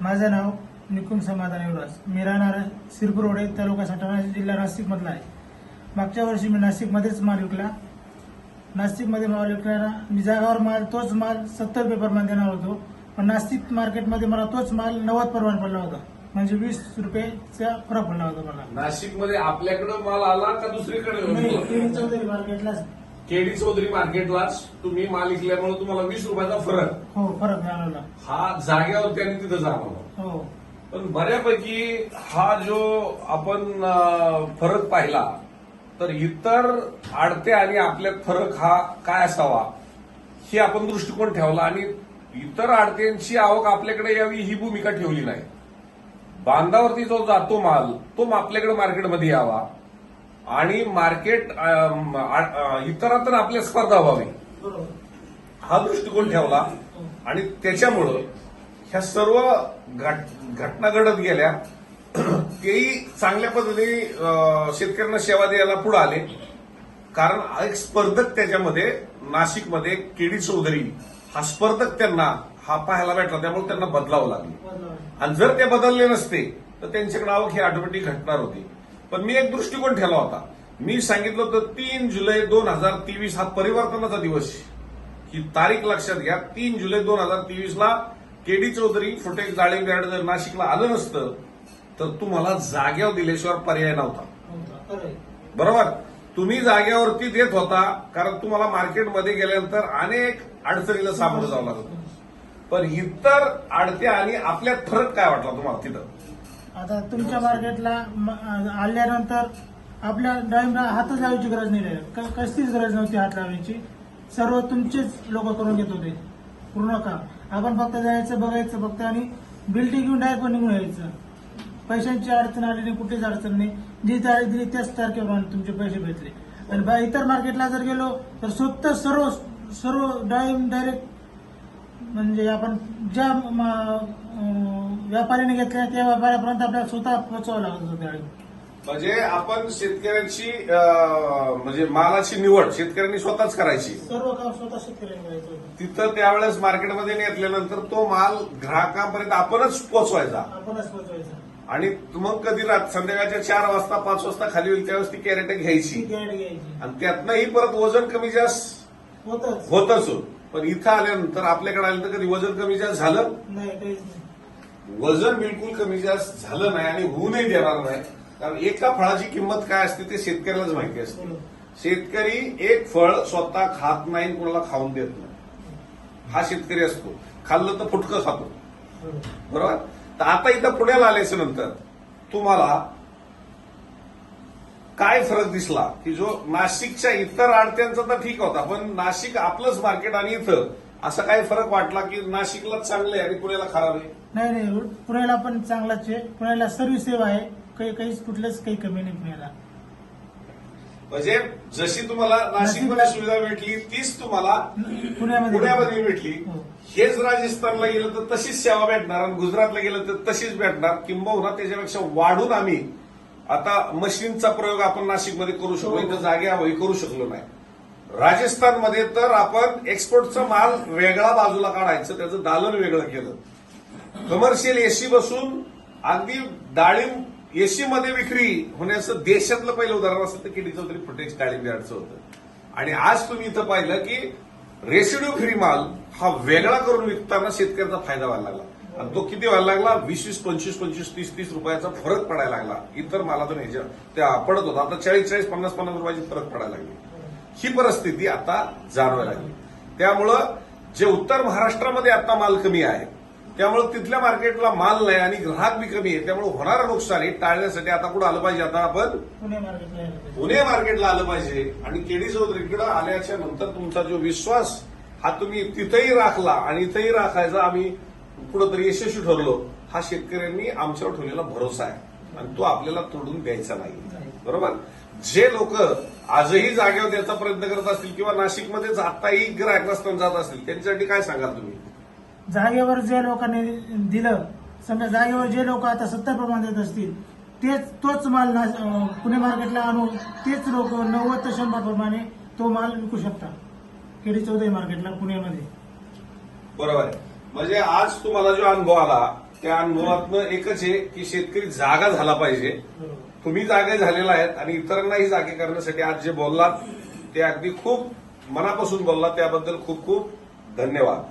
माझं नाव निकुंज समाधान युवराज. मी राहणार सिरपूर रोडे तालुका सटाणा जिल्हा नाशिकमधला आहे. मागच्या वर्षी मी नाशिकमध्येच माल विकला. नाशिकमध्ये माल विकणारा मी जागावर माल तोच माल सत्तर प्रमाण देणार होतो. पण नाशिक मार्केटमध्ये मला तोच माल नव्वद प्रमाण पडला होता. म्हणजे वीस रुपयेचा फरक पडला होता मला. नाशिकमध्ये आपल्याकडे माल आला का दुसरीकडे? मार्केटलाच. केडी चौधरी मार्केटलाच तुम्ही माल विकल्यामुळे तुम्हाला वीस रुपयाचा फरक. हो फरक जाणवला. हा जाग्यावर त्याने तिथं जाणवला. हो. पण बऱ्यापैकी हा जो आपण अं, फरक पाहिला तर इतर आडते आणि आपल्यात फरक हा काय असावा ही आपण दृष्टिकोन ठेवला आणि इतर आडत्यांची आवक आपल्याकडे यावी ही भूमिका ठेवली नाही. बांधावरती जो जातो माल तो आपल्याकडे मार्केटमध्ये यावा. आणि मार्केट इतरांतर आपल्या स्पर्धा व्हावी. हा दृष्टिकोन ठेवला. हो. आणि त्याच्यामुळं ह्या सर्व घट- घटना घडत गेल्या. तेही चांगल्या पद्धतीने शेतकऱ्यांना सेवा द्यायला पुढे आले. कारण एक स्पर्धक त्याच्यामध्ये नाशिकमध्ये केडी चौधरी हा स्पर्धक त्यांना हा पाहायला भेटला. त्यामुळे त्यांना बदलावं लागलं. आणि जर ते बदलले नसते तर त्यांच्याकडे आवक ही ऑटोमॅटिक घटणार होती. पण मी एक दृष्टिकोन ठेवला होता. मी सांगितलं होतं तीन जुलै दोन हजार तेवीस हा परिवर्तनाचा दिवस ही तारीख लक्षात घ्या तीन जुलै दोन हजार तेवीस ला केडी चौधरी फुटेक जाळी यार्ड जर नाशिकला आलं नसतं तर तुम्हाला जाग्यावर दिल्याशिवाय पर्याय नव्हता. बरोबर? तुम्ही जाग्यावरती देत होता कारण तुम्हाला मार्केटमध्ये गेल्यानंतर अनेक अडचणीला सामोरं जावं लागत होतं. पण इतर आडत्या आणि आपल्यात फरक काय वाटला तुम्हाला तिथं? आता तुमच्या मार्केटला आल्यानंतर आपल्या डाळिंबला हातच लावायची गरज नाही राहिली. कसलीच गरज नव्हती हात लावायची. सर्व तुमचेच लोक करून घेत होते. पूर्ण काम. आपण फक्त जायचं बघायचं फक्त आणि बिल्डिंग घेऊन डायरेक्ट पण निघून यायचं. पैशांची अडचण आली नाही कुठेच अडचण नाही. जी तारीख दिली त्याच तारखेप्रमाणे तुमचे पैसे भेटले. आणि बा- इतर मार्केटला जर गेलो तर स्वतः सर्व सर्व डाळिंब डायरेक्ट म्हणजे आपण ज्या म- व्यापाऱ्याने घेतल्या त्या व्यापाऱ्यापर्यंत आपल्याला स्वतः पोहोचावं लागत होतं त्यावेळी. म्हणजे आपण शेतकऱ्यांची अं, म्हणजे मालाची निवड शेतकऱ्यांनी स्वतःच करायची. सर्व काम स्वतः शेतकऱ्याने करायचं होतं. तिथं त्यावेळेस मार्केटमध्ये नेतल्यानंतर तो माल ग्राहकांपर्यंत आपणच पोचवायचा आपणच पोहोचवायचं. आणि मग कधी रात संध्याकाळच्या चार वाजता पाच वाजता खाली होईल त्यावेळेस ती कॅरेट ती घ्यायची गॅड घ्यायची. आणि त्यातनंही परत वजन कमी जास्त होतच. होतच. होत. पण इथं आल्यानंतर आपल्याकडे आल्यानंतर कधी वजन कमी जास्त झालं? नाही काहीच नाही. वजन बिलकुल कमी जास्त झालं नाही आणि होऊनही देणार नाही. कारण एका फळाची किंमत काय असते ते शेतकऱ्यालाच माहिती असते. शेतकरी एक फळ स्वतः खात नाही कोणाला खाऊन देत नाही. हा शेतकरी असतो. खाल्लं तर फुटकं खातो. बरोबर. बरोबर? तर आता इथं पुण्याला आल्याच्यानंतर तुम्हाला काय फरक दिसला? की जो नाशिकच्या इतर आडत्यांचा तर ठीक होता पण नाशिक आपलंच मार्केट आणि इथं. असा काय फरक वाटला की नाशिकला चांगलं आहे आणि पुण्याला खराब आहे? नाही नाही पुण्याला पण चांगलाच आहे. पुण्याला सर्व्हिस सेवा आहे. काही काहीच कुठलंच काही कमी नाही पुण्याला. म्हणजे जशी तुम्हाला नाशिकमध्ये सुविधा भेटली तीच तुम्हाला पुण्यामध्ये पुण्यामध्ये भेटली. हो. हेच राजस्थानला गेलं तर तशीच सेवा भेटणार आणि गुजरातला गेलं तर तशीच भेटणार. किंबहुना त्याच्यापेक्षा वाढून आम्ही आता मशीनचा प्रयोग आपण नाशिकमध्ये करू शकलो. इथं जागेअभावी करू शकलो नाही. राजस्थानमध्ये तर आपण एक्सपोर्टचा माल वेगळा बाजूला काढायचं त्याचं दालन वेगळं केलं. कमर्शियल एसी बसून अगदी डाळिंब एसी मध्ये विक्री होण्याचं देशातलं पहिलं उदाहरण असेल तर किडी चौधरी फुटेज डाळिंब यार्डचं होतं. आणि आज तुम्ही इथं पाहिलं की रेसिड्यू फ्री माल हा वेगळा करून विकताना शेतकऱ्याचा फायदा व्हायला लागला. आणि तो किती व्हायला लागला? वीस वीस पंचवीस पंचवीस तीस तीस रुपयाचा फरक पडायला लागला. इतर मालातून ह्याच्या त्या पडत होता. आता चाळीस चाळीस पन्नास पन्नास रुपयाची फरक पडायला लागली. ही परिस्थिती आता जाणवायला लागली. त्यामुळं जे उत्तर महाराष्ट्रामध्ये आता माल कमी आहे त्यामुळे तिथल्या मार्केटला माल नाही आणि ग्राहक बी कमी आहे. त्यामुळे होणारं नुकसान हे टाळण्यासाठी आता कुठं आलं पाहिजे? आता आपण पुणे मार्केटला आलं पाहिजे. आणि केडी चौधरीकडे आल्याच्यानंतर तुमचा जो विश्वास हा तुम्ही तिथेही राखला आणि इथेही राखायचा आम्ही कुठंतरी यशस्वी ठरलो हा शेतकऱ्यांनी आमच्यावर ठेवलेला भरोसा आहे. आणि तो आपल्याला तोडून द्यायचा नाही. बरोबर? जे लोक आजही जागेवर द्यायचा प्रयत्न करत असतील किंवा नाशिकमध्येच आताही ग्राहक रस्त्यावर जात असतील त्यांच्यासाठी काय सांगाल तुम्ही? जागेवर जे लोकांनी दिलं समजा जागेवर जे लोक आता सत्तर प्रमाण देत असतील तेच तोच माल ना- पुणे मार्केटला आणून तेच लोक नव्वद ते शंभर प्रमाणे तो माल विकू शकतात. केडी चौधरी मार्केटला पुण्यामध्ये. बरोबर आहे. म्हणजे आज तुम्हाला जो अनुभव आला त्या अनुभवातनं एकच आहे की शेतकरी जागा झाला पाहिजे. तुम्ही जागे झालेला आहेत आणि इतरांनाही जागे करण्यासाठी आज जे बोललात ते अगदी खूप मनापासून बोललात. त्याबद्दल खूप खूप धन्यवाद.